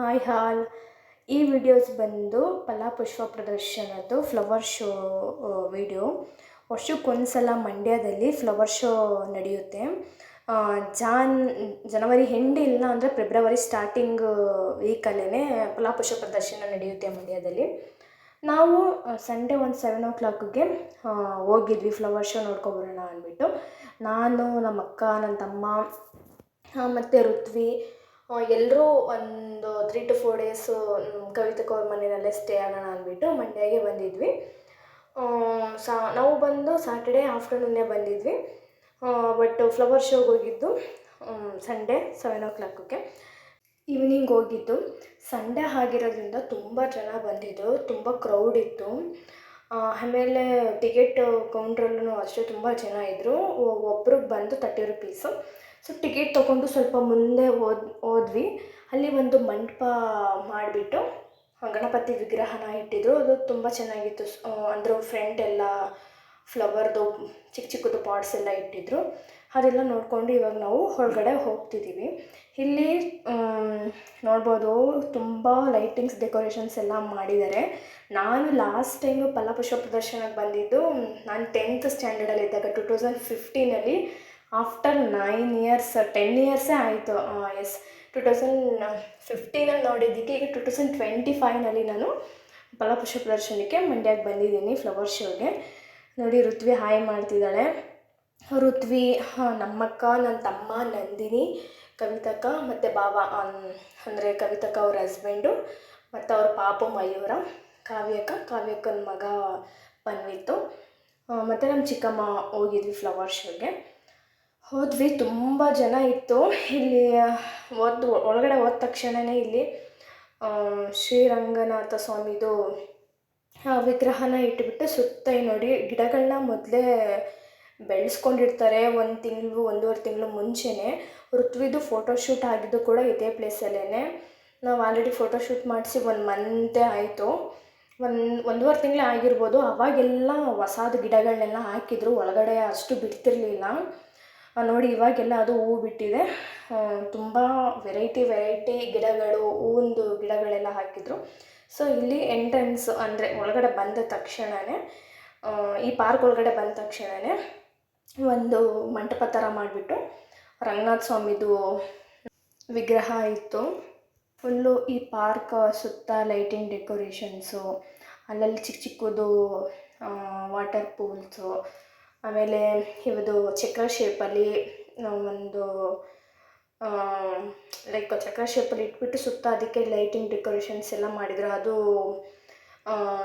Hi ಹಾಲ್. ಈ videos ಬಂದು ಫಲಪುಷ್ಪ ಪ್ರದರ್ಶನದ್ದು ಫ್ಲವರ್ ಶೋ ವಿಡಿಯೋ ವರ್ಷಕ್ಕೊಂದ್ಸಲ ಮಂಡ್ಯದಲ್ಲಿ ಫ್ಲವರ್ ಶೋ ನಡೆಯುತ್ತೆ. ಜಾನ್, ಜನವರಿ ಎಂಡ್ ಇಲ್ಲ ಅಂದರೆ ಫೆಬ್ರವರಿ ಸ್ಟಾರ್ಟಿಂಗ್ ವೀಕಲ್ಲೇ ಫಲಪುಷ್ಪ ಪ್ರದರ್ಶನ ನಡೆಯುತ್ತೆ ಮಂಡ್ಯದಲ್ಲಿ. ನಾವು ಸಂಡೇ ಒಂದು ಸೆವೆನ್ ಓ ಕ್ಲಾಕ್ಗೆ ಹೋಗಿದ್ವಿ ಫ್ಲವರ್ ಶೋ ನೋಡ್ಕೊಬರೋಣ ಅಂದ್ಬಿಟ್ಟು. ನಾನು ನಮ್ಮ ಅಕ್ಕ ನನ್ನ ತಮ್ಮ ಮತ್ತು ಋತ್ವಿ ಎಲ್ಲರೂ ಒಂದು three two four days Kavitha ಅವ್ರ ಮನೆಯಲ್ಲೇ ಸ್ಟೇ ಆಗೋಣ ಅಂದ್ಬಿಟ್ಟು ಮಂಡ್ಯಗೆ ಬಂದಿದ್ವಿ. ಸಾ, ನಾವು ಬಂದು ಸಾಟರ್ಡೇ ಆಫ್ಟರ್ನೂನೇ ಬಂದಿದ್ವಿ. ಬಟ್ ಫ್ಲವರ್ ಶೋಗೆ ಹೋಗಿದ್ದು ಸಂಡೇ ಸೆವೆನ್ ಓ ಕ್ಲಾಕಿಗೆ ಈವ್ನಿಂಗ್ ಹೋಗಿದ್ದು. ಸಂಡೇ ಆಗಿರೋದ್ರಿಂದ ತುಂಬ ಜನ ಬಂದಿದ್ದರು ತುಂಬ ಕ್ರೌಡ್ ಇತ್ತು. ಆಮೇಲೆ ಟಿಕೆಟ್ ಕೌಂಟ್ರಲ್ಲೂ ಅಷ್ಟೇ ತುಂಬ ಜನ ಇದ್ದರು ಒಬ್ರಿಗೆ ಬಂದು ತರ್ಟಿ ರುಪೀಸು ಸೊ ಟಿಕೆಟ್ ತೊಗೊಂಡು ಸ್ವಲ್ಪ ಮುಂದೆ ಹೋದ್, ಹೋದ್ವಿ. ಅಲ್ಲಿ ಒಂದು ಮಂಟಪ ಮಾಡಿಬಿಟ್ಟು ಗಣಪತಿ ವಿಗ್ರಹನ ಇಟ್ಟಿದ್ರು. ಅದು ತುಂಬ ಚೆನ್ನಾಗಿತ್ತು. ಅಂದ್ರೆ ಫ್ರೆಂಡ್ ಎಲ್ಲ ಫ್ಲವರ್ದು ಚಿಕ್ಕ ಚಿಕ್ಕದು ಪಾಟ್ಸ್ ಎಲ್ಲ ಇಟ್ಟಿದ್ರು. ಅದೆಲ್ಲ ನೋಡಿಕೊಂಡು ಇವಾಗ ನಾವು ಹೊರಗಡೆ ಹೋಗ್ತಿದ್ದೀವಿ ಇಲ್ಲಿ ನೋಡ್ಬೋದು ತುಂಬ ಲೈಟಿಂಗ್ಸ್ ಡೆಕೋರೇಷನ್ಸ್ ಎಲ್ಲ ಮಾಡಿದ್ದಾರೆ. ನಾನು ಲಾಸ್ಟ್ ಟೈಮು ಫಲಪುಷ್ಪ ಪ್ರದರ್ಶನಕ್ಕೆ ಬಂದಿದ್ದು, ನಾನು ಟೆಂತ್ ಸ್ಟ್ಯಾಂಡರ್ಡಲ್ಲಿ ಇದ್ದಾಗ ಟು ತೌಸಂಡ್ ಫಿಫ್ಟೀನಲ್ಲಿ ಆಫ್ಟರ್ ನೈನ್ ಇಯರ್ಸ್ ಟೆನ್ ಇಯರ್ಸೇ ಆಯಿತು ಎಸ್ ಟು ತೌಸಂಡ್ ಫಿಫ್ಟೀನಲ್ಲಿ ನೋಡಿದ್ದಕ್ಕೆ ಈಗ ಟು ತೌಸಂಡ್ ಟ್ವೆಂಟಿ ಫೈವ್ನಲ್ಲಿ ನಾನು ಫಲಪುಷ್ಪ ಪ್ರದರ್ಶನಕ್ಕೆ ಮಂಡ್ಯಕ್ಕೆ ಬಂದಿದ್ದೀನಿ ಫ್ಲವರ್ ಶೋಗೆ ನೋಡಿ, ಋತ್ವಿ ಹಾಯ್ ಮಾಡ್ತಿದ್ದಾಳೆ. ಋತ್ವಿ, ಹಾಂ, ನಮ್ಮಕ್ಕ ನನ್ನ ತಮ್ಮ, ನಂದಿನಿ, ಕವಿತಕ್ಕ ಮತ್ತು ಬಾಬ ಅಂದರೆ ಕವಿತಕ್ಕ ಅವ್ರ ಹಸ್ಬೆಂಡು ಮತ್ತು ಅವ್ರ ಪಾಪು ಮಯೂರ, ಕಾವ್ಯಕ್ಕ, ಕಾವ್ಯಕ್ಕನ ಮಗ ಪನ್ವಿತ್ತು. ಮತ್ತು ನಮ್ಮ ಚಿಕ್ಕಮ್ಮ ಹೋಗಿದ್ವಿ ಫ್ಲವರ್ ಶೋಗೆ ಹೋದ್ವಿ, ತುಂಬ ಜನ ಇತ್ತು. ಇಲ್ಲಿ ಹೋದ, ಒಳಗಡೆ ಹೋದ ತಕ್ಷಣವೇ ಇಲ್ಲಿ ಶ್ರೀರಂಗನಾಥ ಸ್ವಾಮಿದು ವಿಗ್ರಹನ ಇಟ್ಬಿಟ್ಟು ಸುತ್ತ ನೋಡಿ ಗಿಡಗಳನ್ನ ಮೊದಲೇ ಬೆಳೆಸ್ಕೊಂಡಿರ್ತಾರೆ ಒಂದು ತಿಂಗಳು, ಒಂದೂವರೆ ತಿಂಗಳು ಮುಂಚೆನೇ. ಋತ್ವಿದು ಫೋಟೋಶೂಟ್ ಆಗಿದ್ದು ಕೂಡ ಇದೇ ಪ್ಲೇಸಲ್ಲೇ ನಾವು ಆಲ್ರೆಡಿ ಫೋಟೋಶೂಟ್ ಮಾಡಿಸಿ ಒಂದು ಮಂತೇ ಆಯಿತು. ಒಂದು, ಒಂದೂವರೆ ತಿಂಗಳೇ ಆಗಿರ್ಬೋದು. ಅವಾಗೆಲ್ಲ ಹೊಸಾದ ಗಿಡಗಳನ್ನೆಲ್ಲ ಹಾಕಿದ್ರು. ಒಳಗಡೆ ಅಷ್ಟು ಬಿಡ್ತಿರ್ಲಿಲ್ಲ. ನೋಡಿ, ಇವಾಗೆಲ್ಲ ಅದು ಹೂ ಬಿಟ್ಟಿದೆ. ತುಂಬ ವೆರೈಟಿ ವೆರೈಟಿ ಗಿಡಗಳು, ಹೂವಿಂದು ಗಿಡಗಳೆಲ್ಲ ಹಾಕಿದ್ರು. ಸೊ ಇಲ್ಲಿ ಎಂಟ್ರೆನ್ಸ್ ಅಂದರೆ ಒಳಗಡೆ ಬಂದ ತಕ್ಷಣವೇ ಈ ಪಾರ್ಕ್ ಒಳಗಡೆ ಬಂದ ತಕ್ಷಣವೇ ಒಂದು ಮಂಟಪ ಥರ ಮಾಡಿಬಿಟ್ಟು ರಂಗನಾಥ ಸ್ವಾಮಿದು ವಿಗ್ರಹ ಇತ್ತು. ಫುಲ್ಲು ಈ ಪಾರ್ಕ್ ಸುತ್ತ ಲೈಟಿಂಗ್ ಡೆಕೋರೇಷನ್ಸು ಅಲ್ಲಲ್ಲಿ ಚಿಕ್ಕ ಚಿಕ್ಕದು ವಾಟರ್ ಪೂಲ್ಸು ಆಮೇಲೆ ಇವದು ಚಕ್ರ ಶೇಪಲ್ಲಿ ಒಂದು ಲೈಕ್ ಚಕ್ರ ಶೇಪಲ್ಲಿ ಇಟ್ಬಿಟ್ಟು ಸುತ್ತ ಅದಕ್ಕೆ ಲೈಟಿಂಗ್ ಡೆಕೋರೇಷನ್ಸ್ ಎಲ್ಲ ಮಾಡಿದ್ರು ಅದು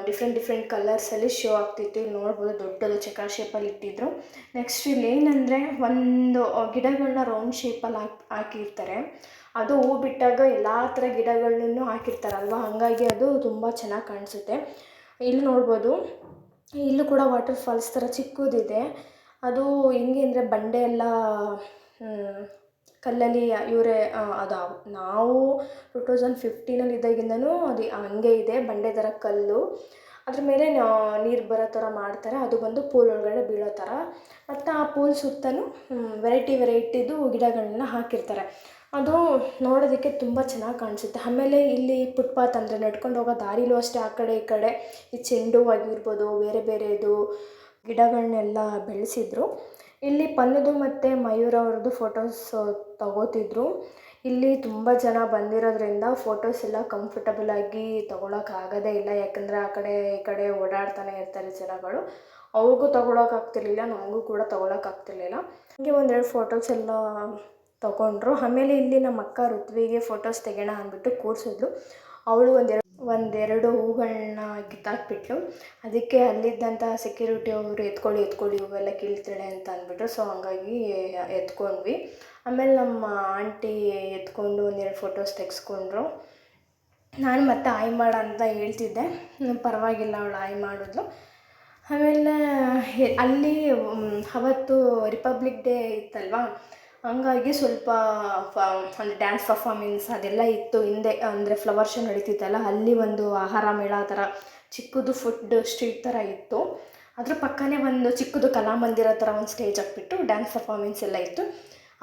ಡಿಫ್ರೆಂಟ್ ಡಿಫ್ರೆಂಟ್ ಕಲರ್ಸಲ್ಲಿ ಶೋ ಆಗ್ತಿತ್ತು. ಇಲ್ಲಿ ನೋಡ್ಬೋದು ದೊಡ್ಡದು ಚಕ್ರ ಶೇಪಲ್ಲಿ ಇಟ್ಟಿದ್ರು. ನೆಕ್ಸ್ಟ್ ಇಲ್ಲಿ ಏನಂದರೆ ಒಂದು ಗಿಡಗಳನ್ನ ರೌಂಡ್ ಶೇಪಲ್ಲಿ ಹಾಕಿ, ಹಾಕಿರ್ತಾರೆ. ಅದು ಹೂ ಬಿಟ್ಟಾಗ ಎಲ್ಲ ಥರ ಗಿಡಗಳನ್ನೂ ಹಾಕಿರ್ತಾರಲ್ವ? ಹಾಗಾಗಿ ಅದು ತುಂಬ ಚೆನ್ನಾಗಿ ಕಾಣಿಸುತ್ತೆ. ಇಲ್ಲಿ ನೋಡ್ಬೋದು ಇಲ್ಲೂ ಕೂಡ ವಾಟರ್ ಫಾಲ್ಸ್ ಥರ ಚಿಕ್ಕದಿದೆ. ಅದು ಹೆಂಗೆ ಅಂದರೆ ಬಂಡೆ ಎಲ್ಲ ಕಲ್ಲಲ್ಲಿ ಇವರೇ ಅದು ನಾವು ಟು ತೌಸಂಡ್ ಫಿಫ್ಟೀನಲ್ಲಿ ಇದ್ದಾಗಿಂದನೂ ಅದು ಹಂಗೆ ಇದೆ, ಬಂಡೆ ಥರ ಕಲ್ಲು. ಅದ್ರ ಮೇಲೆ ನೀರು ಬರೋ ಥರ ಮಾಡ್ತಾರೆ, ಅದು ಬಂದು ಪೂಲ್ ಒಳಗಡೆ ಬೀಳೋ ಥರ. ಮತ್ತು ಆ ಪೂಲ್ ಸುತ್ತಲೂ ವೆರೈಟಿ ವೆರೈಟಿದು ಗಿಡಗಳನ್ನ ಹಾಕಿರ್ತಾರೆ. ಅದು ನೋಡೋದಕ್ಕೆ ತುಂಬ ಚೆನ್ನಾಗಿ ಕಾಣಿಸುತ್ತೆ. ಆಮೇಲೆ ಇಲ್ಲಿ ಫುಟ್ಪಾತ್ ಅಂದರೆ ನಡ್ಕೊಂಡು ಹೋಗೋ ದಾರಿಲೂ ಅಷ್ಟೇ ಆ ಕಡೆ ಈ ಕಡೆ. ಈ ಚೆಂಡು ಆಗಿರ್ಬೋದು, ಬೇರೆ ಬೇರೆದು ಗಿಡಗಳನ್ನೆಲ್ಲ ಬೆಳೆಸಿದ್ರು. ಇಲ್ಲಿ ಪನ್ನದು ಮತ್ತು ಮಯೂರ್ ಅವ್ರದ್ದು ಫೋಟೋಸ್ ತಗೋತಿದ್ರು. ಇಲ್ಲಿ ತುಂಬ ಜನ ಬಂದಿರೋದ್ರಿಂದ ಫೋಟೋಸ್ ಎಲ್ಲ ಕಂಫರ್ಟಬಲ್ ಆಗಿ ತೊಗೊಳಕ್ಕಾಗೋದೇ ಇಲ್ಲ. ಯಾಕಂದರೆ ಆ ಕಡೆ ಈ ಕಡೆ ಓಡಾಡ್ತಾನೆ ಇರ್ತಾರೆ ಜನಗಳು. ಅವ್ರಿಗೂ ತೊಗೊಳಕ್ಕಾಗ್ತಿರ್ಲಿಲ್ಲ ನಮಗೂ ಕೂಡ ತೊಗೊಳಕ್ಕಾಗ್ತಿರ್ಲಿಲ್ಲ ಹಂಗೆ ಒಂದೆರಡು ಫೋಟೋಸ್ ಎಲ್ಲ ತಗೊಂಡ್ರು. ಆಮೇಲೆ ಇಲ್ಲಿ ನಮ್ಮ ಅಕ್ಕ ಋತ್ವಿಗೆ ಫೋಟೋಸ್ ತೆಗೋಣ ಅಂದ್ಬಿಟ್ಟು ಕೂರಿಸಿದ್ಲು. ಅವಳು ಒಂದೆರಡು ಒಂದೆರಡು ಹೂಗಳನ್ನ ಕಿತ್ತಾಕ್ಬಿಟ್ಲು. ಅದಕ್ಕೆ ಅಲ್ಲಿದ್ದಂಥ ಸೆಕ್ಯೂರಿಟಿ ಅವರು ಎತ್ಕೊಳ್ಳಿ ಎತ್ಕೊಳ್ಳಿ ಹೂವೆಲ್ಲ ಕೀಳ್ತಾಳೆ ಅಂತ ಅಂದ್ಬಿಟ್ರು. ಸೊ ಹಂಗಾಗಿ ಎತ್ಕೊಂಡ್ವಿ. ಆಮೇಲೆ ನಮ್ಮ ಆಂಟಿ ಎತ್ಕೊಂಡು ಒಂದೆರಡು ಫೋಟೋಸ್ ತೆಗೆಸ್ಕೊಂಡ್ರು. ನಾನು ಮತ್ತೆ ಆಯ್ ಮಾಡ ಅಂತ ಹೇಳ್ತಿದ್ದೆ. ಪರವಾಗಿಲ್ಲ, ಅವಳು ಆಯ್ ಮಾಡಿದ್ಲು. ಆಮೇಲೆ ಅಲ್ಲಿ ಅವತ್ತು ರಿಪಬ್ಲಿಕ್ ಡೇ ಇತ್ತಲ್ವಾ? ಹಂಗಾಗಿ ಸ್ವಲ್ಪ ಫ, ಅಂದರೆ ಡ್ಯಾನ್ಸ್ ಪರ್ಫಾರ್ಮೆನ್ಸ್ ಅದೆಲ್ಲ ಇತ್ತು ಹಿಂದೆ, ಅಂದರೆ ಫ್ಲವರ್ ಶೋ ನಡೀತಿತ್ತಲ್ಲ, ಅಲ್ಲಿ ಒಂದು ಆಹಾರ ಮೇಳ ಥರ, ಚಿಕ್ಕದು ಫುಡ್ ಸ್ಟ್ರೀಟ್ ಥರ ಇತ್ತು. ಅದ್ರ ಪಕ್ಕನೇ ಒಂದು ಚಿಕ್ಕದು ಕಲಾಮಂದಿರ ಥರ ಒಂದು ಸ್ಟೇಜ್ ಹಾಕ್ಬಿಟ್ಟು ಡ್ಯಾನ್ಸ್ ಪರ್ಫಾರ್ಮೆನ್ಸ್ ಎಲ್ಲ ಇತ್ತು.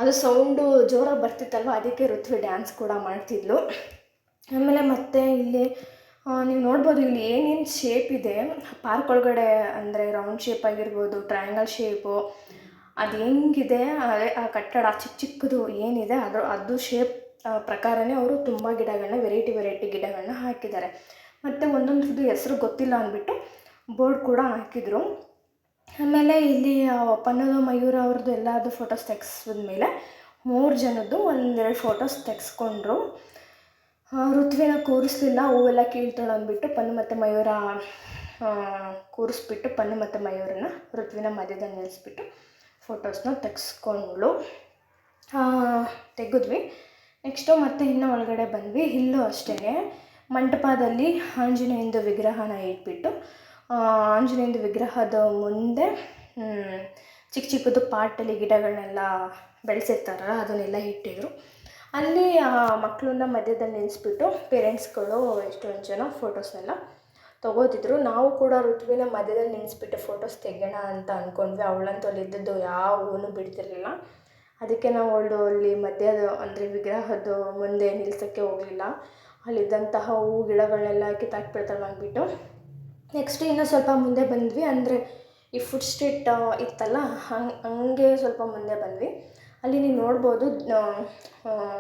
ಅದು ಸೌಂಡು ಜೋರಾಗಿ ಬರ್ತಿತ್ತಲ್ವ, ಅದಕ್ಕೆ ಋತ್ವಿ ಡ್ಯಾನ್ಸ್ ಕೂಡ ಮಾಡ್ತಿದ್ಲು. ಆಮೇಲೆ ಮತ್ತೆ ಇಲ್ಲಿ ನೀವು ನೋಡ್ಬೋದು, ಇಲ್ಲಿ ಏನೇನು ಶೇಪ್ ಇದೆ. ಪಾರ್ಕ್ ಒಳಗಡೆ, ಅಂದರೆ ರೌಂಡ್ ಶೇಪ್ ಆಗಿರ್ಬೋದು ಟ್ರಯಾಂಗಲ್ ಶೇಪು ಅದು ಹೆಂಗಿದೆ? ಆ ಕಟ್ಟಡ ಚಿಕ್ಕ ಚಿಕ್ಕದು ಏನಿದೆ? ಅದು ಅದು ಶೇಪ್ ಪ್ರಕಾರನೇ ಅವರು ತುಂಬ ಗಿಡಗಳನ್ನ ವೆರೈಟಿ ವೆರೈಟಿ ಗಿಡಗಳನ್ನ ಹಾಕಿದ್ದಾರೆ. ಮತ್ತು ಒಂದೊಂದು ಹೆಸ್ರು ಗೊತ್ತಿಲ್ಲ ಅಂದ್ಬಿಟ್ಟು ಬೋರ್ಡ್ ಕೂಡ ಹಾಕಿದರು. ಆಮೇಲೆ ಇಲ್ಲಿ ಪನ್ನದ, ಮಯೂರ ಅವ್ರದ್ದು ಎಲ್ಲದು ಫೋಟೋಸ್ ತೆಗ್ಸಿದ್ಮೇಲೆ ಮೂರು ಜನದ್ದು ಒಂದೆರಡು ಫೋಟೋಸ್ ತೆಗೆಸ್ಕೊಂಡ್ರು. ಋತುವಿನ ಕೂರಿಸ್ಲಿಲ್ಲ, ಹೂವೆಲ್ಲ ಕೀಳ್ತಾಳೆ ಅಂದ್ಬಿಟ್ಟು ಪನ್ನು ಮತ್ತು ಮಯೂರ ಕೂರಿಸ್ಬಿಟ್ಟು ಪನ್ನು ಮತ್ತು ಮಯೂರನ್ನ ಋತುವಿನ ಮಧ್ಯದಲ್ಲಿ ನಿಲ್ಲಿಸ್ಬಿಟ್ಟು ಫೋಟೋಸ್ನ ತೆಗೆಸ್ಕೊಂಡ್ಳು. ತೆಗೆದ್ವಿ. ನೆಕ್ಸ್ಟು ಮತ್ತೆ ಇನ್ನೂ ಒಳಗಡೆ ಬಂದ್ವಿ. ಇಲ್ಲೂ ಅಷ್ಟೇ ಮಂಟಪದಲ್ಲಿ ಆಂಜನೇಯಂದು ವಿಗ್ರಹನ ಇಟ್ಬಿಟ್ಟು ಆಂಜನೇಯಂದು ವಿಗ್ರಹದ ಮುಂದೆ ಚಿಕ್ಕ ಚಿಕ್ಕದು ಪಾಟಲ್ಲಿ ಗಿಡಗಳನ್ನೆಲ್ಲ ಬೆಳೆಸಿರ್ತಾರಲ್ಲ, ಅದನ್ನೆಲ್ಲ ಇಟ್ಟಿದ್ರು. ಅಲ್ಲಿ ಮಕ್ಕಳನ್ನ ಮಧ್ಯದಲ್ಲಿ ನಿಲ್ಲಿಸ್ಬಿಟ್ಟು ಪೇರೆಂಟ್ಸ್ಗಳು ಎಷ್ಟೊಂದು ಜನ ಫೋಟೋಸ್ನೆಲ್ಲ ತೊಗೋತಿದ್ರು. ನಾವು ಕೂಡ ಋತುವಿನ ಮಧ್ಯದಲ್ಲಿ ನಿಲ್ಲಿಸ್ಬಿಟ್ಟು ಫೋಟೋಸ್ ತೆಗೋಣ ಅಂತ ಅಂದ್ಕೊಂಡ್ವಿ ಅವಳಂತೂ ಅಲ್ಲಿ ಇದ್ದದ್ದು ಯಾವ ಹೂವು ಬಿಡ್ತಿರಲಿಲ್ಲ. ಅದಕ್ಕೆ ನಾವು ಅವಳು ಅಲ್ಲಿ ಮಧ್ಯದ, ಅಂದರೆ ವಿಗ್ರಹದ ಮುಂದೆ ನಿಲ್ಸೋಕ್ಕೆ ಹೋಗಲಿಲ್ಲ. ಅಲ್ಲಿದ್ದಂತಹ ಹೂ, ಗಿಡಗಳನ್ನೆಲ್ಲ ಕಿತ್ತಾಕ್ಬಿಡ್ತಾಳೆ ಅಂದ್ಬಿಟ್ಟು. ನೆಕ್ಸ್ಟ್ ಇನ್ನೂ ಸ್ವಲ್ಪ ಮುಂದೆ ಬಂದ್ವಿ. ಅಂದರೆ ಈ ಫುಡ್ ಸ್ಟ್ರೀಟ್ ಇತ್ತಲ್ಲ, ಹಂಗೆ ಹಂಗೆ ಸ್ವಲ್ಪ ಮುಂದೆ ಬಂದ್ವಿ. ಅಲ್ಲಿ ನೀವು ನೋಡ್ಬೋದು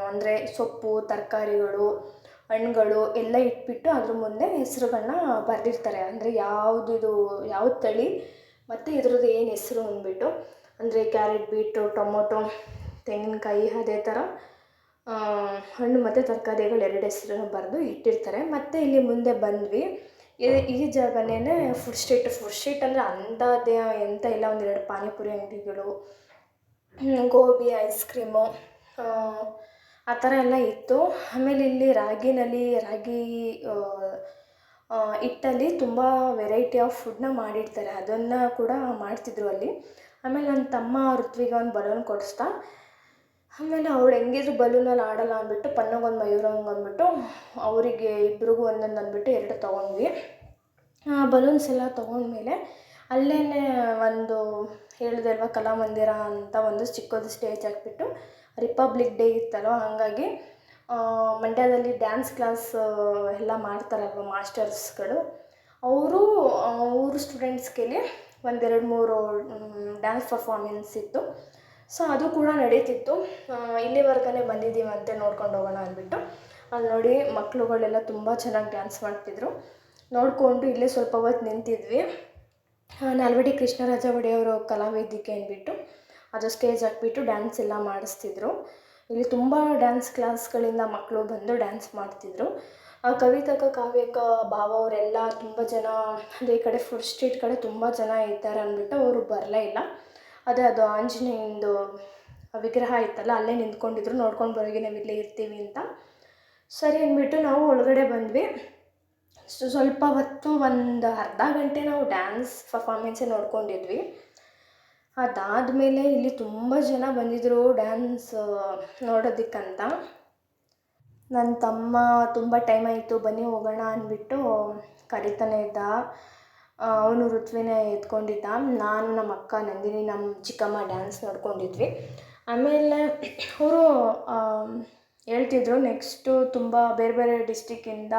ಅಂದರೆ ಸೊಪ್ಪು, ತರಕಾರಿಗಳು ಹಣ್ಗಳು ಎಲ್ಲ ಇಟ್ಬಿಟ್ಟು ಅದ್ರ ಮುಂದೆ ಹೆಸ್ರುಗಳನ್ನ ಬರೆದಿರ್ತಾರೆ. ಅಂದರೆ ಯಾವುದಿದು ಯಾವ ತಳಿ, ಮತ್ತು ಇದ್ರದ್ದು ಏನು ಹೆಸ್ರು ಅಂದ್ಬಿಟ್ಟು. ಅಂದರೆ ಕ್ಯಾರೆಟ್ ಬೀಟು ಟೊಮೊಟೊ, ತೆಂಗಿನಕಾಯಿ, ಅದೇ ಥರ ಹಣ್ಣು ಮತ್ತು ತರಕಾರಿಗಳು ಎರಡು ಹೆಸರನ್ನು ಬರೆದು ಇಟ್ಟಿರ್ತಾರೆ. ಮತ್ತು ಇಲ್ಲಿ ಮುಂದೆ ಬಂದ್ವಿ. ಈ ಜಾಗನೇ ಫುಡ್ ಸ್ಟ್ರೀಟ್ ಫುಡ್ ಸ್ಟ್ರೀಟ್ ಅಂದರೆ ಅಂಥದ್ದೇ ಎಂಥ ಇಲ್ಲ, ಒಂದೆರಡು ಪಾನಿಪುರಿ ಅಂಗಡಿಗಳು ಗೋಬಿ ಐಸ್ ಕ್ರೀಮು ಆ ಥರ ಎಲ್ಲ ಇತ್ತು. ಆಮೇಲೆ ಇಲ್ಲಿ ರಾಗಿನಲ್ಲಿ, ರಾಗಿ ಹಿಟ್ಟಲ್ಲಿ ತುಂಬ ವೆರೈಟಿ ಆಫ್ ಫುಡ್ನ ಮಾಡಿರ್ತಾರೆ. ಅದನ್ನು ಕೂಡ ಮಾಡ್ತಿದ್ರು ಅಲ್ಲಿ. ಆಮೇಲೆ ನನ್ನ ತಮ್ಮ ಋತ್ವಿಗೆ ಒಂದು ಬಲೂನ್ ಕೊಡಿಸ್ದ ಆಮೇಲೆ ಅವಳು ಹೆಂಗಿದ್ರು ಬಲೂನಲ್ಲಿ ಆಡಲ್ಲ ಅಂದ್ಬಿಟ್ಟು ಪನ್ನಗೊಂದು ಮಯೂರಂಗೆ ಅಂದ್ಬಿಟ್ಟು, ಅವರಿಗೆ ಇಬ್ರಿಗೂ ಒಂದೊಂದು ಅಂದ್ಬಿಟ್ಟು ಎರಡು ತೊಗೊಂಡ್ವಿ. ಬಲೂನ್ಸ್ ಎಲ್ಲ ತೊಗೊಂಡ್ಮೇಲೆ ಅಲ್ಲೇ ಒಂದು ಹೇಳಿದೆ ಅಲ್ವಾ, ಕಲಾಮಂದಿರ ಅಂತ ಒಂದು ಚಿಕ್ಕದು ಸ್ಟೇಜ್ ಹಾಕ್ಬಿಟ್ಟು ರಿಪಬ್ಲಿಕ್ ಡೇ ಇತ್ತಲ್ವ, ಹಾಗಾಗಿ ಮಂಡ್ಯದಲ್ಲಿ ಡ್ಯಾನ್ಸ್ ಕ್ಲಾಸ್ ಎಲ್ಲ ಮಾಡ್ತಾರಲ್ವ ಮಾಸ್ಟರ್ಸ್ಗಳು. ಅವರು ಅವರು ಸ್ಟೂಡೆಂಟ್ಸ್ಗೆ ಒಂದೆರಡು ಮೂರು ಡ್ಯಾನ್ಸ್ ಪರ್ಫಾರ್ಮೆನ್ಸ್ ಇತ್ತು. ಸೊ ಅದು ಕೂಡ ನಡೀತಿತ್ತು. ಇಲ್ಲಿವರೆಗೇ ಬಂದಿದ್ದೀವಂತೆ ನೋಡ್ಕೊಂಡು ಹೋಗೋಣ ಅಂದ್ಬಿಟ್ಟು. ಅಲ್ಲಿ ನೋಡಿ ಮಕ್ಕಳುಗಳೆಲ್ಲ ತುಂಬ ಚೆನ್ನಾಗಿ ಡ್ಯಾನ್ಸ್ ಮಾಡ್ತಿದ್ರು. ನೋಡಿಕೊಂಡು ಇಲ್ಲೇ ಸ್ವಲ್ಪ ಹೊತ್ತು ನಿಂತಿದ್ವಿ. ನಾಲ್ವಡಿ ಕೃಷ್ಣರಾಜ ಒಡೆಯವರು ಕಲಾವೇದಿಕೆ ಅಂದ್ಬಿಟ್ಟು. ಅದು ಸ್ಟೇಜ್ ಹಾಕ್ಬಿಟ್ಟು ಡ್ಯಾನ್ಸ್ ಎಲ್ಲ ಮಾಡಿಸ್ತಿದ್ರು. ಇಲ್ಲಿ ತುಂಬ ಡ್ಯಾನ್ಸ್ ಕ್ಲಾಸ್ಗಳಿಂದ ಮಕ್ಕಳು ಬಂದು ಡ್ಯಾನ್ಸ್ ಮಾಡ್ತಿದ್ರು. ಕವಿತಕ, ಕಾವ್ಯಕ, ಭಾವ ಅವರೆಲ್ಲ ತುಂಬ ಜನ, ಅದೇ ಈ ಕಡೆ ಫುಡ್ ಸ್ಟ್ರೀಟ್ ಕಡೆ ತುಂಬ ಜನ ಇದ್ದಾರೆ ಅಂದ್ಬಿಟ್ಟು ಅವರು ಬರಲೇ ಇಲ್ಲ. ಅದೇ ಅದು ಆಂಜನೇಯಂದು ವಿಗ್ರಹ ಇತ್ತಲ್ಲ, ಅಲ್ಲೇ ನಿಂತ್ಕೊಂಡಿದ್ರು. ನೋಡ್ಕೊಂಡು ಬರೋಗಿ ನಾವು ಇಲ್ಲೇ ಇರ್ತೀವಿ ಅಂತ. ಸರಿ ಅಂದ್ಬಿಟ್ಟು ನಾವು ಒಳಗಡೆ ಬಂದ್ವಿ. ಸ್ವಲ್ಪ ಹೊತ್ತು ಒಂದು ಅರ್ಧ ಗಂಟೆ ನಾವು ಡ್ಯಾನ್ಸ್ ಪರ್ಫಾರ್ಮೆನ್ಸೇ ನೋಡ್ಕೊಂಡಿದ್ವಿ. ಅದಾದಮೇಲೆ ಇಲ್ಲಿ ತುಂಬ ಜನ ಬಂದಿದ್ದರು ಡ್ಯಾನ್ಸ್ ನೋಡೋದಕ್ಕಂತ. ನನ್ನ ತಮ್ಮ ತುಂಬ ಟೈಮ್ ಆಯಿತು, ಬನ್ನಿ ಹೋಗೋಣ ಅಂದ್ಬಿಟ್ಟು ಕರಿತಾನೆ ಇದ್ದ. ಅವನು ಋತುವಿನ ಎತ್ಕೊಂಡಿದ್ದ. ನಾನು ನಮ್ಮ ಅಕ್ಕ ನಂದಿನಿ ನಮ್ಮ ಚಿಕ್ಕಮ್ಮ ಡ್ಯಾನ್ಸ್ ನೋಡ್ಕೊಂಡಿದ್ವಿ. ಆಮೇಲೆ ಅವರು ಹೇಳ್ತಿದ್ರು ನೆಕ್ಸ್ಟು ತುಂಬ ಬೇರೆ ಬೇರೆ ಡಿಸ್ಟಿಕ್ಕಿಂದ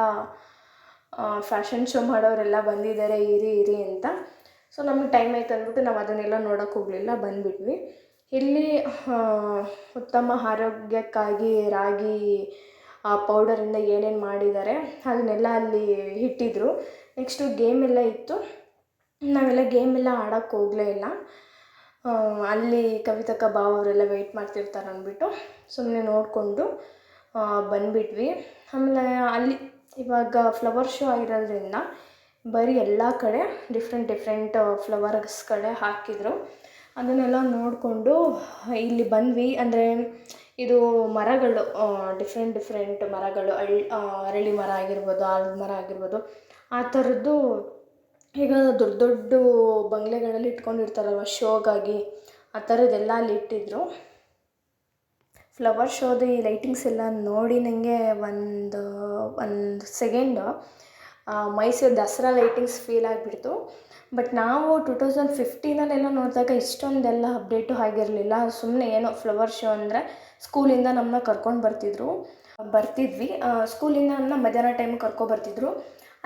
ಫ್ಯಾಷನ್ ಶೋ ಮಾಡೋರೆಲ್ಲ ಬಂದಿದ್ದಾರೆ, ಇರಿ ಇರಿ ಅಂತ. ಸೊ ನಮಗೆ ಟೈಮ್ ಆಯ್ತು ಅಂದ್ಬಿಟ್ಟು ನಾವು ಅದನ್ನೆಲ್ಲ ನೋಡೋಕೆ ಹೋಗಲಿಲ್ಲ, ಬಂದುಬಿಟ್ವಿ. ಇಲ್ಲಿ ಉತ್ತಮ ಆರೋಗ್ಯಕ್ಕಾಗಿ ರಾಗಿ ಪೌಡರಿಂದ ಏನೇನು ಮಾಡಿದ್ದಾರೆ ಅದನ್ನೆಲ್ಲ ಅಲ್ಲಿ ಇಟ್ಟಿದ್ರು. ನೆಕ್ಸ್ಟು ಗೇಮ್ ಎಲ್ಲ ಇತ್ತು. ನಾವೆಲ್ಲ ಗೇಮ್ ಎಲ್ಲ ಆಡೋಕ್ಕೆ ಹೋಗಲೇ ಇಲ್ಲ. ಅಲ್ಲಿ ಕವಿತಕ್ಕ ಬಾವ ಅವರೆಲ್ಲ ವೆಯ್ಟ್ ಮಾಡ್ತಿರ್ತಾರೆ ಅಂದ್ಬಿಟ್ಟು ಸುಮ್ಮನೆ ನೋಡಿಕೊಂಡು ಬಂದುಬಿಟ್ವಿ. ಆಮೇಲೆ ಅಲ್ಲಿ ಇವಾಗ ಫ್ಲವರ್ ಶೋ ಆಗಿರೋದ್ರಿಂದ ಬರೀ ಎಲ್ಲ ಕಡೆ ಡಿಫ್ರೆಂಟ್ ಡಿಫ್ರೆಂಟ್ ಫ್ಲವರ್ಸ್ ಕಡೆ ಹಾಕಿದರು. ಅದನ್ನೆಲ್ಲ ನೋಡಿಕೊಂಡು ಇಲ್ಲಿ ಬಂದ್ವಿ. ಅಂದರೆ ಇದು ಮರಗಳು ಡಿಫ್ರೆಂಟ್ ಡಿಫ್ರೆಂಟ್ ಮರಗಳು. ಅಳ್ ಅರಳಿ ಮರ ಆಗಿರ್ಬೋದು ಆಲದ ಮರ ಆಗಿರ್ಬೋದು. ಆ ಥರದ್ದು ಈಗ ದೊಡ್ಡ ದೊಡ್ಡ ಬಂಗ್ಲೆಗಳಲ್ಲಿ ಇಟ್ಕೊಂಡಿರ್ತಾರಲ್ವ, ಶೋಗಾಗಿ. ಆ ಥರದ್ದೆಲ್ಲ ಅಲ್ಲಿ ಇಟ್ಟಿದ್ದರು ಫ್ಲವರ್ ಶೋದು ಈ ಲೈಟಿಂಗ್ಸ್ ಎಲ್ಲ ನೋಡಿ ನನಗೆ ಒಂದು ಒಂದು second Mysuru Dasara lightings feel ಆಗಿಬಿಡ್ತು. ಬಟ್ ನಾವು ಟು ತೌಸಂಡ್ ಫಿಫ್ಟೀನಲ್ಲೆಲ್ಲ ನೋಡಿದಾಗ ಇಷ್ಟೊಂದೆಲ್ಲ ಅಪ್ಡೇಟು ಆಗಿರಲಿಲ್ಲ. ಸುಮ್ಮನೆ ಏನೋ ಫ್ಲವರ್ ಶೋ ಅಂದರೆ ಸ್ಕೂಲಿಂದ ನಮ್ಮನ್ನ ಕರ್ಕೊಂಡು ಬರ್ತಿದ್ರು. ಬರ್ತಿದ್ವಿ. ಸ್ಕೂಲಿಂದ ನಮ್ಮನ್ನ ಮಧ್ಯಾಹ್ನ ಟೈಮ್ ಕರ್ಕೊಬರ್ತಿದ್ರು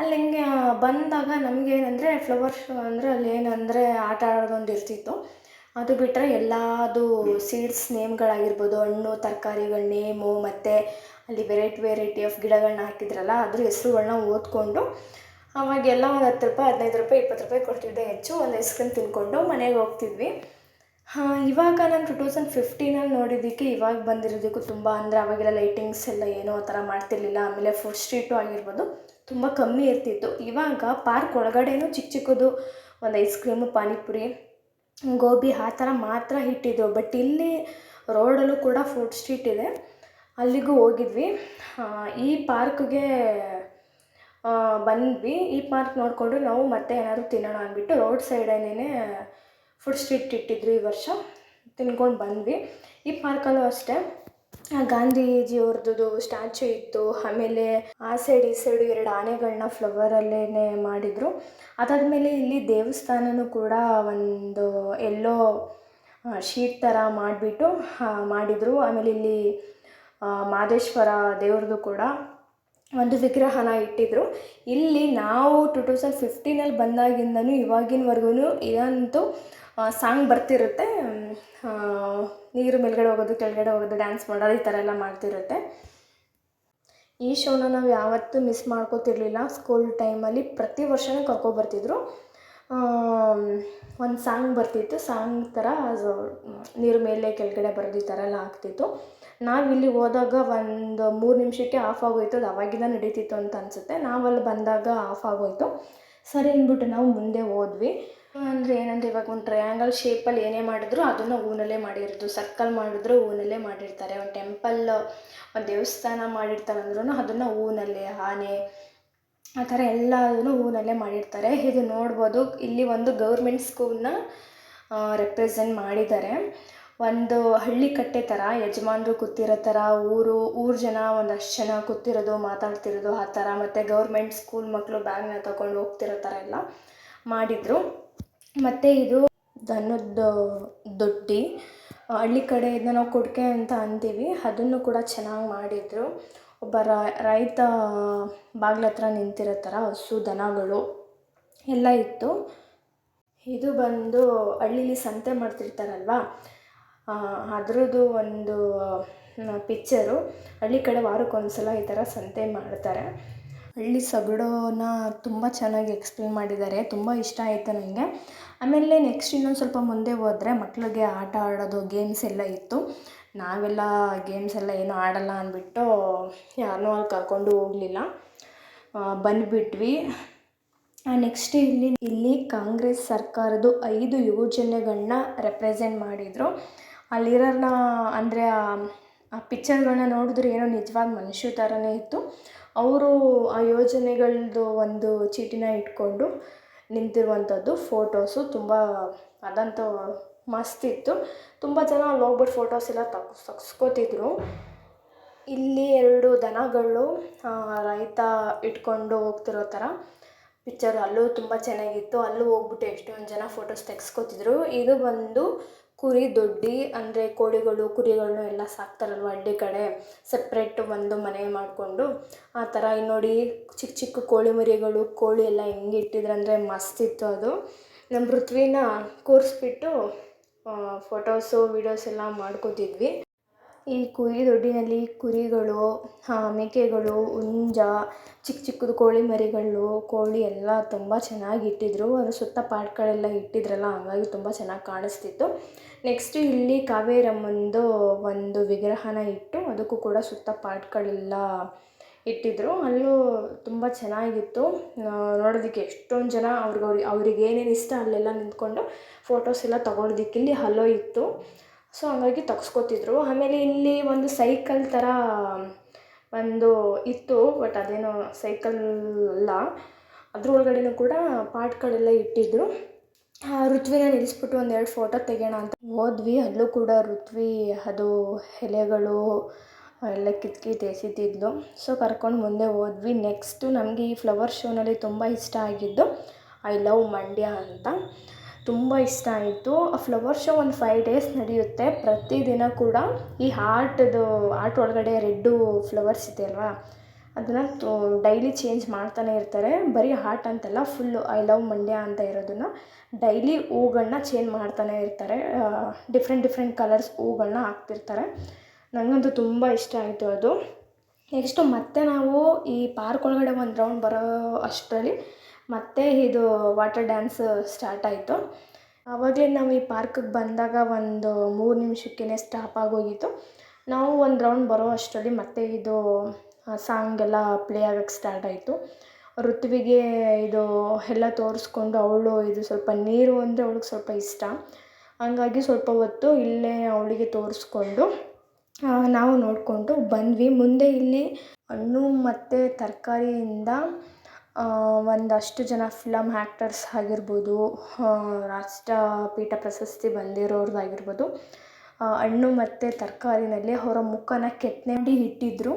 ಅಲ್ಲಿ ಹಿಂಗೆ ಬಂದಾಗ ನಮಗೇನಂದರೆ ಫ್ಲವರ್ ಶೋ ಅಂದರೆ ಅಲ್ಲಿ ಏನಂದರೆ ಆಟ ಆಡೋದೊಂದು ಇರ್ತಿತ್ತು ಅದು ಬಿಟ್ಟರೆ ಎಲ್ಲದು ಸೀಡ್ಸ್ ನೇಮ್ಗಳಾಗಿರ್ಬೋದು ಹಣ್ಣು, ತರಕಾರಿಗಳ, ನೇಮು, ಮತ್ತು ಅಲ್ಲಿ ವೆರೈಟಿ ವೆರೈಟಿ ಆಫ್ ಗಿಡಗಳನ್ನ ಹಾಕಿದ್ರಲ್ಲ, ಅದ್ರ ಹೆಸ್ರುಗಳ್ನ ಓದ್ಕೊಂಡು ಆವಾಗೆಲ್ಲ ಒಂದು ಹತ್ತು ರೂಪಾಯಿ, ಹದಿನೈದು ರೂಪಾಯಿ, ಇಪ್ಪತ್ತು ರೂಪಾಯಿ ಕೊಡ್ತಿದ್ದೆ ಹೆಚ್ಚು, ಒಂದು ಐಸ್ ಕ್ರೀಮ್ ತಿನ್ಕೊಂಡು ಮನೆಗೆ ಹೋಗ್ತಿದ್ವಿ. ಇವಾಗ ನಾನು ಟು ತೌಸಂಡ್ ಫಿಫ್ಟೀನಲ್ಲಿ ನೋಡಿದ್ದಕ್ಕೆ ಇವಾಗ ಬಂದಿರೋದಕ್ಕೂ ತುಂಬ, ಅಂದರೆ ಅವಾಗೆಲ್ಲ ಲೈಟಿಂಗ್ಸ್ ಎಲ್ಲ ಏನೋ ಆ ಥರ ಮಾಡ್ತಿರ್ಲಿಲ್ಲ, ಆಮೇಲೆ ಫುಡ್ ಸ್ಟ್ರೀಟು ಆಗಿರ್ಬೋದು, ತುಂಬ ಕಮ್ಮಿ ಇರ್ತಿತ್ತು. ಇವಾಗ ಪಾರ್ಕ್ ಒಳಗಡೆನೂ ಚಿಕ್ಕ ಚಿಕ್ಕದು, ಒಂದು ಐಸ್ ಕ್ರೀಮು ಪಾನಿಪುರಿ ಗೋಬಿ ಆ ಥರ ಮಾತ್ರ ಇಟ್ಟಿದ್ರು ಬಟ್ ಇಲ್ಲಿ ರೋಡಲ್ಲೂ ಕೂಡ ಫುಡ್ ಸ್ಟ್ರೀಟ್ ಇದೆ. ಅಲ್ಲಿಗೂ ಹೋಗಿದ್ವಿ. ಈ ಪಾರ್ಕ್ಗೆ ಬಂದ್ವಿ. ಈ ಪಾರ್ಕ್ ನೋಡಿಕೊಂಡು ನಾವು ಮತ್ತೆ ಏನಾದರೂ ತಿನ್ನೋಣ ಅಂದ್ಬಿಟ್ಟು ರೋಡ್ ಸೈಡೇನೇ ಫುಡ್ ಸ್ಟ್ರೀಟ್ ಇಟ್ಟಿದ್ರು ಈ ವರ್ಷ. ತಿನ್ಕೊಂಡು ಬಂದ್ವಿ. ಈ ಪಾರ್ಕಲ್ಲೂ ಅಷ್ಟೇ. ಗಾಂಧೀಜಿಯವ್ರದ್ದು ಸ್ಟ್ಯಾಚ್ಯು ಇತ್ತು, ಆಮೇಲೆ ಆ ಸೈಡ್ ಈ ಸೈಡು ಎರಡು ಆನೆಗಳನ್ನ ಫ್ಲವರಲ್ಲೇ ಮಾಡಿದರು. ಅದಾದಮೇಲೆ ಇಲ್ಲಿ ದೇವಸ್ಥಾನನೂ ಕೂಡ ಒಂದು ಎಲ್ಲೋ ಶೀಟ್ ಥರ ಮಾಡಿಬಿಟ್ಟು ಮಾಡಿದರು. ಆಮೇಲೆ ಇಲ್ಲಿ ಮಾದೇಶ್ವರ ದೇವ್ರದ್ದು ಕೂಡ ಒಂದು ವಿಗ್ರಹನ ಇಟ್ಟಿದ್ರು. ಇಲ್ಲಿ ನಾವು ಟು ತೌಸಂಡ್ ಫಿಫ್ಟೀನಲ್ಲಿ ಬಂದಾಗಿಂದನೂ ಇವಾಗಿನವರೆಗೂ ಇದಂತೂ ಸಾಂಗ್ ಬರ್ತಿರುತ್ತೆ. ನೀರು ಮೇಲ್ಗಡೆ ಹೋಗೋದು, ಕೆಳಗಡೆ ಹೋಗೋದು ಡ್ಯಾನ್ಸ್ ಮಾಡೋದು, ಈ ಥರ ಎಲ್ಲ ಮಾಡ್ತಿರುತ್ತೆ. ಈ ಶೋನ ನಾವು ಯಾವತ್ತೂ ಮಿಸ್ ಮಾಡ್ಕೋತಿರ್ಲಿಲ್ಲ. ಸ್ಕೂಲ್ ಟೈಮಲ್ಲಿ ಪ್ರತಿ ವರ್ಷವೂ ಕರ್ಕೊಬರ್ತಿದ್ರು ಒಂದು ಸಾಂಗ್ ಬರ್ತಿತ್ತು. ಸಾಂಗ್ ಥರ ನೀರು ಮೇಲೆ, ಕೆಳಗಡೆ ಬರೋದು ಈ ಥರ ಎಲ್ಲ ಆಗ್ತಿತ್ತು. ನಾವು ಇಲ್ಲಿ ಹೋದಾಗ ಒಂದು ಮೂರು ನಿಮಿಷಕ್ಕೆ ಆಫ್ ಆಗೋಯ್ತು. ಅದು ಅವಾಗಿಂದ ನಡೀತಿತ್ತು ಅಂತ ಅನಿಸುತ್ತೆ. ನಾವಲ್ಲಿ ಬಂದಾಗ ಆಫ್ ಆಗೋಯ್ತು. ಸರಿ ಅಂದ್ಬಿಟ್ಟು ನಾವು ಮುಂದೆ ಹೋದ್ವಿ. ಅಂದರೆ ಏನಂದರೆ ಇವಾಗ ಒಂದು ಟ್ರಯಾಂಗಲ್ ಶೇಪಲ್ಲಿ ಏನೇ ಮಾಡಿದ್ರು ಅದನ್ನು ಹೂನಲ್ಲೇ ಮಾಡಿರೋದು. ಸರ್ಕಲ್ ಮಾಡಿದ್ರು ಹೂನಲ್ಲೇ ಮಾಡಿರ್ತಾರೆ. ಒಂದು ಟೆಂಪಲ್ ಒಂದು ದೇವಸ್ಥಾನ ಮಾಡಿರ್ತಾರೆ ಅಂದ್ರೂ ಅದನ್ನು ಹೂನಲ್ಲೇ, ಆನೆ, ಆ ಥರ ಎಲ್ಲದನ್ನು ಹೂನಲ್ಲೇ ಮಾಡಿರ್ತಾರೆ. ಇದು ನೋಡ್ಬೋದು, ಇಲ್ಲಿ ಒಂದು ಗೌರ್ಮೆಂಟ್ ಸ್ಕೂಲ್ನ ರೆಪ್ರೆಸೆಂಟ್ ಮಾಡಿದ್ದಾರೆ. ಒಂದು ಹಳ್ಳಿ ಕಟ್ಟೆ ಥರ, ಯಜಮಾನರು ಕೂತಿರೋ ಥರ, ಊರು ಊರು ಜನ ಒಂದಷ್ಟು ಜನ ಕೂತಿರೋದು, ಮಾತಾಡ್ತಿರೋದು ಆ ಥರ. ಮತ್ತು ಗೌರ್ಮೆಂಟ್ ಸ್ಕೂಲ್ ಮಕ್ಕಳು ಬ್ಯಾಗ್ನ ತೊಗೊಂಡು ಹೋಗ್ತಿರೋ ಥರ ಎಲ್ಲ ಮಾಡಿದರು. ಮತ್ತು ಇದು ದನದ ದೊಡ್ಡಿ. ಹಳ್ಳಿ ಕಡೆ ಇದನ್ನ ನಾವು ಕೊಡ್ಕೆ ಅಂತ ಅಂತೀವಿ. ಅದನ್ನು ಕೂಡ ಚೆನ್ನಾಗಿ ಮಾಡಿದರು. ಒಬ್ಬ ರೈತ ಬಾಗ್ಲ ನಿಂತಿರೋ ಥರ ಹಸು, ದನಗಳು ಎಲ್ಲ ಇತ್ತು. ಇದು ಬಂದು ಹಳ್ಳಿಲಿ ಸಂತೆ ಮಾಡ್ತಿರ್ತಾರಲ್ವ? ಅದರದ್ದು ಒಂದು ಪಿಚ್ಚರು ಹಳ್ಳಿ ಕಡೆ ವಾರಕ್ಕೊಂದು ಸಲ ಈ ಥರ ಸಂತೆ ಮಾಡ್ತಾರೆ. ಹಳ್ಳಿ ಸೊಗಡನ್ನ ತುಂಬ ಚೆನ್ನಾಗಿ ಎಕ್ಸ್ಪ್ಲೇನ್ ಮಾಡಿದ್ದಾರೆ, ತುಂಬ ಇಷ್ಟ ಆಯಿತು ನನಗೆ ಆಮೇಲೆ ನೆಕ್ಸ್ಟ್ ಇನ್ನೊಂದು ಸ್ವಲ್ಪ ಮುಂದೆ ಹೋದ್ರೆ ಮಕ್ಕಳಿಗೆ ಆಟ ಆಡೋದು ಗೇಮ್ಸ್ ಎಲ್ಲ ಇತ್ತು. ನಾವೆಲ್ಲ ಗೇಮ್ಸ್ ಎಲ್ಲ ಏನೂ ಆಡೋಲ್ಲ ಅಂದ್ಬಿಟ್ಟು ಯಾರನ್ನೂ ಅಲ್ಲಿ ಕರ್ಕೊಂಡು ಹೋಗಲಿಲ್ಲ. ಬಂದುಬಿಟ್ವಿ. ನೆಕ್ಸ್ಟ್ ಇಲ್ಲಿ ಇಲ್ಲಿ ಕಾಂಗ್ರೆಸ್ ಸರ್ಕಾರದ ಐದು ಯೋಜನೆಗಳನ್ನ ರೆಪ್ರೆಸೆಂಟ್ ಮಾಡಿದರು. ಅಲ್ಲಿರೋರ್ನ, ಅಂದರೆ ಆ ಪಿಕ್ಚರ್ಗಳನ್ನ ನೋಡಿದ್ರೆ ಏನೋ ನಿಜವಾದ ಮನುಷ್ಯ ಥರನೇ ಇತ್ತು. ಅವರು ಆ ಯೋಜನೆಗಳದ್ದು ಒಂದು ಚೀಟಿನ ಇಟ್ಕೊಂಡು ನಿಂತಿರುವಂಥದ್ದು, ಫೋಟೋಸು ತುಂಬ ಅದಂತೂ ಮಸ್ತ್ ಇತ್ತು ತುಂಬ ಜನ ಅಲ್ಲಿ ಹೋಗ್ಬಿಟ್ಟು ಫೋಟೋಸ್ ಎಲ್ಲ ತಗ್ಸ್ ತಗ್ಸ್ಕೊತಿದ್ರು ಇಲ್ಲಿ ಎರಡು ದನಗಳು ರೈತ ಇಟ್ಕೊಂಡು ಹೋಗ್ತಿರೋ ಥರ ಪಿಕ್ಚರ್ ಅಲ್ಲೂ ತುಂಬ ಚೆನ್ನಾಗಿತ್ತು. ಅಲ್ಲೂ ಹೋಗ್ಬಿಟ್ಟು ಎಷ್ಟೊಂದು ಜನ ಫೋಟೋಸ್ ತೆಗ್ಸ್ಕೊತಿದ್ರು ಇದು ಬಂದು ಕುರಿ ದೊಡ್ಡಿ ಅಂದರೆ ಕೋಳಿಗಳು ಕುರಿಗಳನ್ನೂ ಎಲ್ಲ ಸಾಕ್ತಾರಲ್ವ ಹಳ್ಳಿ ಕಡೆ. ಸಪ್ರೇಟ್ ಒಂದು ಮನೆ ಮಾಡಿಕೊಂಡು ಆ ಥರ ಇಲ್ಲಿ ನೋಡಿ ಚಿಕ್ಕ ಚಿಕ್ಕ ಕೋಳಿ ಮರಿಗಳು, ಕೋಳಿ ಎಲ್ಲ ಹೆಂಗೆ ಇಟ್ಟಿದ್ರಂದರೆ ಮಸ್ತ್ ಇತ್ತು ಅದು. ನಮ್ಮ ಪೃಥ್ವಿನ ಕೂರಿಸ್ಬಿಟ್ಟು ಫೋಟೋಸು ವೀಡಿಯೋಸ್ ಎಲ್ಲ ಮಾಡ್ಕೋತಿದ್ವಿ. ಈ ಕುರಿ ದೊಡ್ಡಿನಲ್ಲಿ ಕುರಿಗಳು ಮೇಕೆಗಳು, ಹುಂಜ ಚಿಕ್ಕ ಚಿಕ್ಕದು ಕೋಳಿ ಮರಿಗಳು, ಕೋಳಿ ಎಲ್ಲ ತುಂಬ ಚೆನ್ನಾಗಿ ಇಟ್ಟಿದ್ರು. ಅದ್ರ ಸುತ್ತ ಪಾಟ್ಗಳೆಲ್ಲ ಇಟ್ಟಿದ್ರಲ್ಲ, ಹಂಗಾಗಿ ತುಂಬ ಚೆನ್ನಾಗಿ ಕಾಣಿಸ್ತಿತ್ತು. ನೆಕ್ಸ್ಟ್ ಇಲ್ಲಿ ಕಾವೇರಮ್ಮಂದು ಒಂದು ವಿಗ್ರಹನ ಇಟ್ಟು ಅದಕ್ಕೂ ಕೂಡ ಸುತ್ತ ಪಾಟ್ಗಳೆಲ್ಲ ಇಟ್ಟಿದ್ದರು ಅಲ್ಲೂ ತುಂಬ ಚೆನ್ನಾಗಿತ್ತು. ನೋಡೋದಕ್ಕೆ ಎಷ್ಟೊಂದು ಜನ ಅವ್ರಿಗೆ ಅವ್ರಿಗೆ ಏನೇನು ಇಷ್ಟ ಅಲ್ಲೆಲ್ಲ ನಿಂತ್ಕೊಂಡು ಫೋಟೋಸ್ ಎಲ್ಲ ತಗೊಳ್ಳೋದಿಕ್ಕೆ ಇಲ್ಲಿ ಹಲೋ ಇತ್ತು. ಸೊ ಹಂಗಾಗಿ ತಗ್ಸ್ಕೊತಿದ್ರು. ಆಮೇಲೆ ಇಲ್ಲಿ ಒಂದು ಸೈಕಲ್ ಥರ ಒಂದು ಇತ್ತು, ಬಟ್ ಅದೇನೋ ಸೈಕಲ್ ಅಲ್ಲ. ಅದ್ರ ಒಳಗಡೆನೂ ಕೂಡ ಪಾಟ್ಗಳೆಲ್ಲ ಇಟ್ಟಿದ್ದರು ಋತ್ವಿನ ನಿಲ್ಲಿಸ್ಬಿಟ್ಟು ಒಂದೆರಡು ಫೋಟೋ ತೆಗೆಯೋಣ ಅಂತ. ಹೋದ್ವಿ, ಅಲ್ಲೂ ಕೂಡ ಋತ್ವಿ, ಅದು ಎಲೆಗಳು, ಎಲ್ಲ ಕಿತ್ತು ಕಿತ್ತು ಎಸೀತಿದ್ಲು. ಸೊ ಕರ್ಕೊಂಡು ಮುಂದೆ ಹೋದ್ವಿ. ನೆಕ್ಸ್ಟು ನಮಗೆ ಈ ಫ್ಲವರ್ ಶೋನಲ್ಲಿ ತುಂಬ ಇಷ್ಟ ಆಗಿದ್ದು ಐ ಲವ್ ಮಂಡ್ಯ ಅಂತ. ತುಂಬ ಇಷ್ಟ ಆಯಿತು. ಆ ಫ್ಲವರ್ ಶೋ ಒಂದು ಫೈವ್ ಡೇಸ್ ನಡೆಯುತ್ತೆ. ಪ್ರತಿದಿನ ಕೂಡ ಈ ಹಾರ್ಟ್ದು ಹಾರ್ಟ್ ಒಳಗಡೆ ರೆಡ್ಡು ಫ್ಲವರ್ಸ್ ಇದೆ ಅಲ್ವಾ? ಅದನ್ನು ತೋ ಡೈಲಿ ಚೇಂಜ್ ಮಾಡ್ತಾನೆ ಇರ್ತಾರೆ. ಬರೀ ಹಾರ್ಟ್ ಅಂತಲ್ಲ ಫುಲ್ಲು ಐ ಲವ್ ಮಂಡ್ಯ ಅಂತ ಇರೋದನ್ನು ಡೈಲಿ ಹೂಗಳನ್ನ ಚೇಂಜ್ ಮಾಡ್ತಾನೆ ಇರ್ತಾರೆ. ಡಿಫ್ರೆಂಟ್ ಡಿಫ್ರೆಂಟ್ ಕಲರ್ಸ್ ಹೂಗಳನ್ನ ಹಾಕ್ತಿರ್ತಾರೆ. ನನಗಂತೂ ತುಂಬ ಇಷ್ಟ ಆಯಿತು ಅದು. ನೆಕ್ಸ್ಟು ಮತ್ತೆ ನಾವು ಈ ಪಾರ್ಕ್ ಒಳಗಡೆ ಒಂದು ರೌಂಡ್ ಬರೋ ಅಷ್ಟರಲ್ಲಿ ಮತ್ತೆ ಇದು ವಾಟರ್ ಡ್ಯಾನ್ಸ್ ಸ್ಟಾರ್ಟ್ ಆಯಿತು. ಆವಾಗಲೇ ನಾವು ಈ ಪಾರ್ಕಿಗೆ ಬಂದಾಗ ಒಂದು ಮೂರು ನಿಮಿಷಕ್ಕೇ ಸ್ಟಾಪ್ ಆಗೋಗಿತ್ತು. ನಾವು ಒಂದು ರೌಂಡ್ ಬರೋ ಅಷ್ಟರಲ್ಲಿ ಮತ್ತೆ ಇದು ಸಾಂಗ್ ಎಲ್ಲ ಪ್ಲೇ ಆಗಕ್ಕೆ ಸ್ಟಾರ್ಟ್ ಆಯಿತು. ಋತುವಿಗೆ ಇದು ಎಲ್ಲ ತೋರಿಸ್ಕೊಂಡು ಅವಳು ಇದು ಸ್ವಲ್ಪ ನೀರು ಅಂದರೆ ಅವ್ಳಿಗೆ ಸ್ವಲ್ಪ ಇಷ್ಟ. ಹಂಗಾಗಿ ಸ್ವಲ್ಪ ಹೊತ್ತು ಇಲ್ಲೇ ಅವಳಿಗೆ ತೋರಿಸ್ಕೊಂಡು ನಾವು ನೋಡಿಕೊಂಡು ಬಂದ್ವಿ. ಮುಂದೆ ಇಲ್ಲಿ ಹಣ್ಣು ಮತ್ತು ತರಕಾರಿಯಿಂದ ಒಂದಷ್ಟು ಜನ ಫಿಲಮ್ ಆ್ಯಕ್ಟರ್ಸ್ ಆಗಿರ್ಬೋದು ರಾಷ್ಟ್ರಪೀಠ ಪ್ರಶಸ್ತಿ ಬಂದಿರೋರ್ದಾಗಿರ್ಬೋದು. ಹಣ್ಣು ಮತ್ತು ತರಕಾರಿನಲ್ಲಿ ಅವರ ಮುಖನ ಕೆತ್ತನೆ ಮಾಡಿ ಇಟ್ಟಿದ್ದರು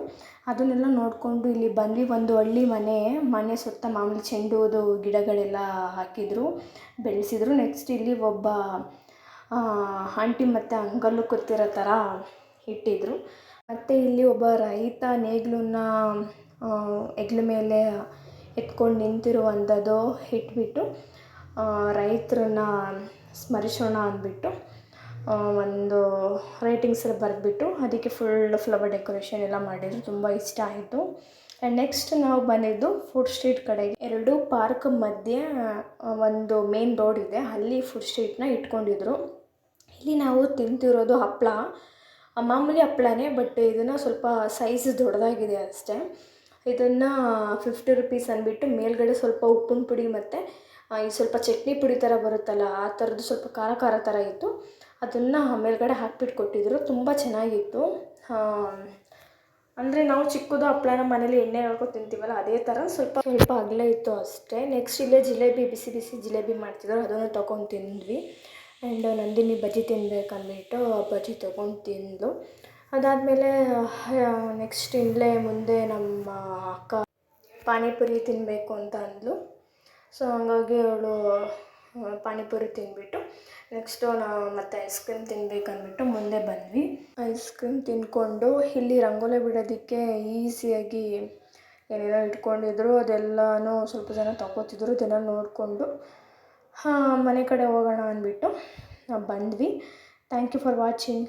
ಅದನ್ನೆಲ್ಲ ನೋಡಿಕೊಂಡು ಇಲ್ಲಿ ಬಂದ್ವಿ. ಒಂದು ಹಳ್ಳಿ ಮನೆ ಮನೆ ಸುತ್ತ ಮಾಮೂಲಿ ಚೆಂಡು ಹೂದು ಗಿಡಗಳೆಲ್ಲ ಹಾಕಿದ್ರು, ಬೆಳೆಸಿದ್ರು. ನೆಕ್ಸ್ಟ್ ಇಲ್ಲಿ ಒಬ್ಬ ಆಂಟಿ ಮತ್ತು ಅಂಕಲ್ಲು ಕೂತಿರೋ ಥರ ಇಟ್ಟಿದ್ದರು ಮತ್ತು ಇಲ್ಲಿ ಒಬ್ಬ ರೈತ ನೇಗ್ಲನ್ನ ಹೆಗ್ಲ ಮೇಲೆ ಎತ್ಕೊಂಡು ನಿಂತಿರುವಂಥದ್ದು ಇಟ್ಬಿಟ್ಟು ರೈತರನ್ನ ಸ್ಮರಿಸೋಣ ಅಂದ್ಬಿಟ್ಟು ಒಂದು ರೈಟಿಂಗ್ಸ್ ಎಲ್ಲ ಬರೆದ್ಬಿಟ್ಟು ಅದಕ್ಕೆ ಫುಲ್ ಫ್ಲವರ್ ಡೆಕೋರೇಷನ್ ಎಲ್ಲ ಮಾಡಿದ್ರು. ತುಂಬ ಇಷ್ಟ ಆಯಿತು. ಆ್ಯಂಡ್ ನೆಕ್ಸ್ಟ್ ನಾವು ಬಂದಿದ್ದು ಫುಡ್ ಸ್ಟ್ರೀಟ್ ಕಡೆಗೆ. ಎರಡು ಪಾರ್ಕ್ ಮಧ್ಯೆ ಒಂದು ಮೇನ್ ರೋಡ್ ಇದೆ. ಅಲ್ಲಿ ಫುಡ್ ಸ್ಟ್ರೀಟ್ನ ಇಟ್ಕೊಂಡಿದ್ರು. ಇಲ್ಲಿ ನಾವು ತಿಂತಿರೋದು ಹಪ್ಪಳ ಮಾಮೂಲಿ ಹಪ್ಪಳನೇ ಬಟ್ ಇದನ್ನು ಸ್ವಲ್ಪ ಸೈಜ್ ದೊಡ್ಡದಾಗಿದೆ ಅಷ್ಟೇ. ಇದನ್ನು ಫಿಫ್ಟಿ ರುಪೀಸ್ ಅಂದ್ಬಿಟ್ಟು ಮೇಲ್ಗಡೆ ಸ್ವಲ್ಪ ಉಪ್ಪಿನ ಪುಡಿ ಮತ್ತು ಈ ಸ್ವಲ್ಪ ಚಟ್ನಿ ಪುಡಿ ಥರ ಬರುತ್ತಲ್ಲ, ಆ ಥರದ್ದು ಸ್ವಲ್ಪ ಖಾರ ಖಾರ ಥರ ಇತ್ತು. ಅದನ್ನು ಮೇಲ್ಗಡೆ ಹಾಕ್ಬಿಟ್ಟು ಕೊಟ್ಟಿದ್ದರು ತುಂಬ ಚೆನ್ನಾಗಿತ್ತು. ಅಂದರೆ ನಾವು ಚಿಕ್ಕದು ಅಪ್ಪಳನ ಮನೇಲಿ ಎಣ್ಣೆ ಹಾಕೋ ತಿಂತೀವಲ್ಲ, ಅದೇ ಥರ ಸ್ವಲ್ಪ ಸ್ವಲ್ಪ ಆಗಲೇ ಇತ್ತು ಅಷ್ಟೇ. ನೆಕ್ಸ್ಟ್ ಇಲ್ಲೇ ಜಿಲೇಬಿ, ಬಿಸಿ ಬಿಸಿ ಜಿಲೇಬಿ ಮಾಡ್ತಿದ್ರು. ಅದನ್ನು ತೊಗೊಂಡು ತಿಂದ್ವಿ. ಆ್ಯಂಡ್ ನಂದಿನಿ ಬಜ್ಜಿ ತಿನ್ಬೇಕಂದ್ಬಿಟ್ಟು ಬಜ್ಜಿ ತೊಗೊಂಡು ತಿಂದಳು ಅದಾದಮೇಲೆ ನೆಕ್ಸ್ಟ್ ಇಲ್ಲೇ ಮುಂದೆ ನಮ್ಮ ಅಕ್ಕ ಪಾನಿಪುರಿ ತಿನ್ನಬೇಕು ಅಂತ ಅಂದಳು ಸೊ ಹಂಗಾಗಿ ಅವಳು ಪಾನಿಪುರಿ ತಿಂದ್ಬಿಟ್ಟು ನೆಕ್ಸ್ಟು ನಾವು ಮತ್ತೆ ಐಸ್ ಕ್ರೀಮ್ ತಿನ್ಬೇಕು ಅಂದ್ಬಿಟ್ಟು ಮುಂದೆ ಬಂದ್ವಿ. ಐಸ್ ಕ್ರೀಮ್ ತಿಂದ್ಕೊಂಡು ಇಲ್ಲಿ ರಂಗೋಲಿ ಬಿಡೋದಕ್ಕೆ ಈಸಿಯಾಗಿ ಏನೇನೋ ಇಟ್ಕೊಂಡಿದ್ರು, ಅದೆಲ್ಲನೂ ಸ್ವಲ್ಪ ಜನ ತಗೋತಿದ್ರು, ಅದೆಲ್ಲ ನೋಡಿಕೊಂಡು, ಹಾಂ, ಮನೆ ಕಡೆ ಹೋಗೋಣ ಅಂದ್ಬಿಟ್ಟು ನಾವು ಬಂದ್ವಿ. Thank you for watching